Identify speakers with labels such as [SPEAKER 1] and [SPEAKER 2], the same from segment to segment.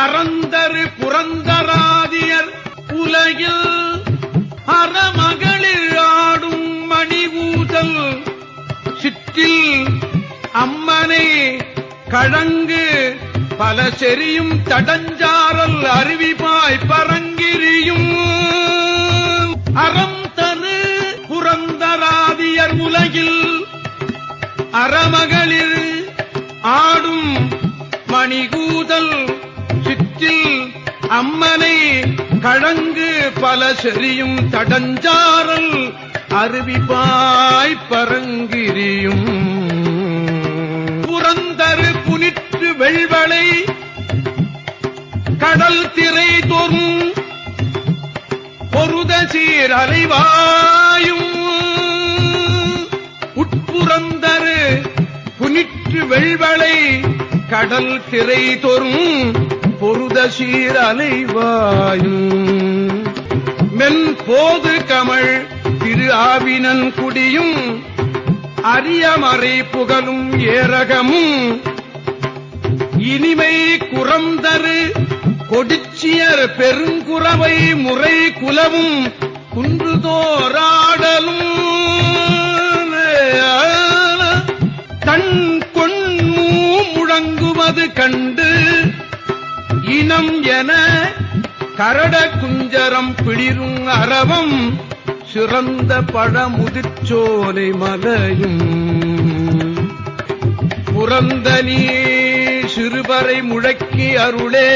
[SPEAKER 1] அறந்தரு புறந்தராதியர் உலகில் அறமகளிர் ஆடும் மணிவூதல் சிற்றில் அம்மனை கழங்கு பல செறியும் தடஞ்சாரல் அருவிபாய் பரங்கிரியும். அறம் தரு புறந்தராதியர் உலகில் அறமகளிர் ஆடும் மணிகூதல் சிற்றில் அம்மனை கழங்கு பல செறியும் தடஞ்சாரல் அருவிபாய் பரங்கிரியும். புனிற்று கடல் திரை தோறும் பொருத சீர் அலைவாயும். உட்புறந்தரு புனிற்று வெள்வளை கடல் திரை தோறும் பொருத சீர் அலைவாயும். மென் போது கமழ் திரு ஆவினன் குடியும் அரியமறை புகழும் ஏரகமும் இனிமை குறந்தரு கொடிச்சியர் பெருங்குறவை முறை குலவும் குன்று தோராடலும் தன் கொண்மூ முழங்குவது கண்டு இனம் என கரட குஞ்சரம் பிளிரும் அரவம் சிறந்த பழமுதிர்ச்சோலை மலையும். புறந்த நீர் திருவரை முழக்கி அருளே.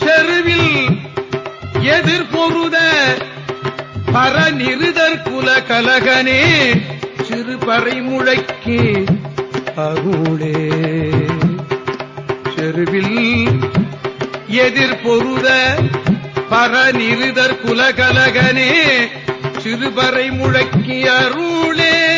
[SPEAKER 1] செருவில் எதிர்பொருத பரநிருதற் குல கலகனே சிறுபறை முழக்கி அருளே. செருவில் எதிர்பொருத பரநிருதற் குலகலகனே சிறுபறை முழக்கி அருளே.